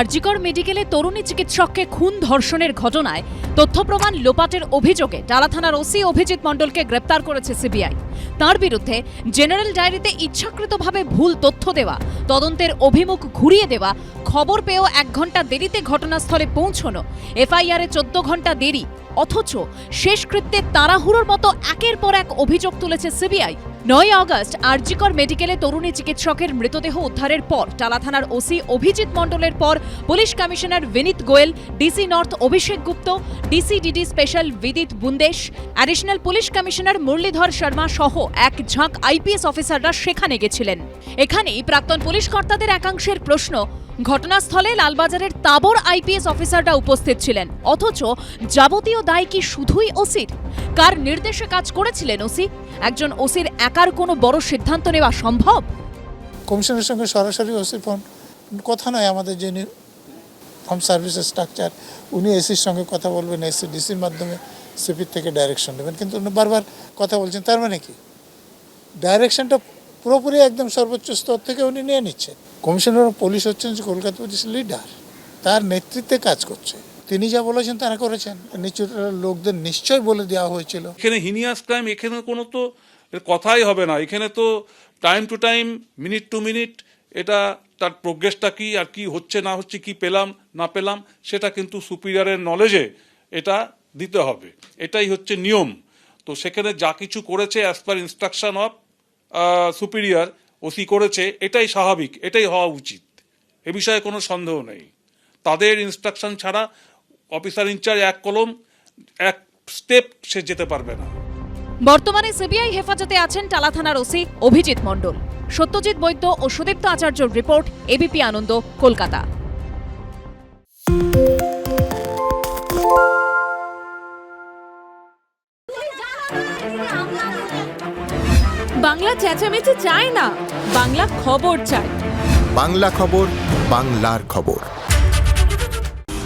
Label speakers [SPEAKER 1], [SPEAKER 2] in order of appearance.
[SPEAKER 1] আরজিকর মেডিকেলে তরুণী চিকিৎসককে খুন ধর্ষণের ঘটনায় তথ্য প্রমাণ লোপাটের অভিযোগে ডালা থানার ওসি অভিজিৎ মণ্ডলকে গ্রেপ্তার করেছে সিবিআই। তার বিরুদ্ধে জেনারেল ডায়েরিতে ইচ্ছাকৃতভাবে ভুল তথ্য দেওয়া, তদন্তের অভিমুখ ঘুরিয়ে দেওয়া, খবর পেয়েও এক ঘণ্টা দেরিতে ঘটনাস্থলে পৌঁছনো, এফআইআরে চোদ্দ ঘণ্টা দেরি, অথচ শেষকৃত্যে তাড়াহুড়োর মতো একের পর এক অভিযোগ তুলেছে সিবিআই। নয় আগস্ট আরজিকর মেডিকেলে তরুণী চিকিৎসকের মৃতদেহ উদ্ধারের পর টালা থানার ওসি অভিজিৎ মণ্ডলের পর police commissioner Vineet Goel, DC north Abhishek Gupta, DC DD special Bidit Bundesh, additional police commissioner Muralidhar Sharma সহ এক ঝাঁক আইপিএস অফিসাররা সেখানে গেছিলেন। এখানেই প্রাক্তন পুলিশ কর্তাদের একাংশের প্রশ্ন, ঘটনাস্থলে লালবাজারের তাবর আইপিএস অফিসাররা উপস্থিত ছিলেন, অথচ যাবতীয় দায় কি শুধুই ওসির? কার নির্দেশে কাজ করেছিলেন ওসি? একজন ওসির একার কোনো বড় সিদ্ধান্ত নেওয়া সম্ভব?
[SPEAKER 2] কমিশনের সঙ্গে সরাসরি ওসি ফোন, কথা নয় আমাদের যে হোম সার্ভিসের স্ট্রাকচার উনি এসির সঙ্গে কথা বলবেন, এসি, ডিসির মাধ্যমে সিপির থেকে ডাইরেকশন নেবেন। কিন্তু উনি বারবার কথা বলছেন, তার মানে কি? ডাইরেকশনটা পুরোপুরি একদম সর্বোচ্চ স্তর থেকে উনি নিয়ে নিচ্ছেন। কমিশনার পুলিশ হচ্ছেন যে কলকাতা পুলিশ লিডার তার নেতৃত্বে কাজ করছে। তিনি যা বলেছেন তারা করেছেন। নিচু লোকদের নিশ্চয় বলে দেওয়া হয়েছিল।
[SPEAKER 3] এখানে হিনিয়াস ক্রাইম, এখানে কোনো তো কথাই হবে না। এখানে তো time to time, minute to minute, এটা তার প্রোগ্রেসটা কি আর কি হচ্ছে, না হচ্ছে, কি পেলাম, না পেলাম, সেটা কিন্তু সুপিরিয়ারের নলেজে এটা দিতে হবে। এটাই হচ্ছে নিয়ম। তো সেখানে যা কিছু করেছে as per instruction of superior, OC করেছে, এটাই স্বাভাবিক, এটাই হওয়া উচিত। এ বিষয়ে কোনো সন্দেহ নেই। তাদের ইনস্ট্রাকশন ছাড়া অফিসার ইনচার্জ এক কলম এক স্টেপ সে যেতে পারবে না।
[SPEAKER 1] বর্তমানে সিবিআই হেফাজতে আছেন টালা থানার ওসি অভিজিৎ মণ্ডল। সত্যজিৎ বৈদ্য ও সুদীপ্ত আচার্যর রিপোর্ট এবিপি আনন্দ কলকাতা।
[SPEAKER 4] বাংলা চেঁচামেচি চায় না বাংলা খবর চায়।
[SPEAKER 5] বাংলা খবর বাংলার খবর।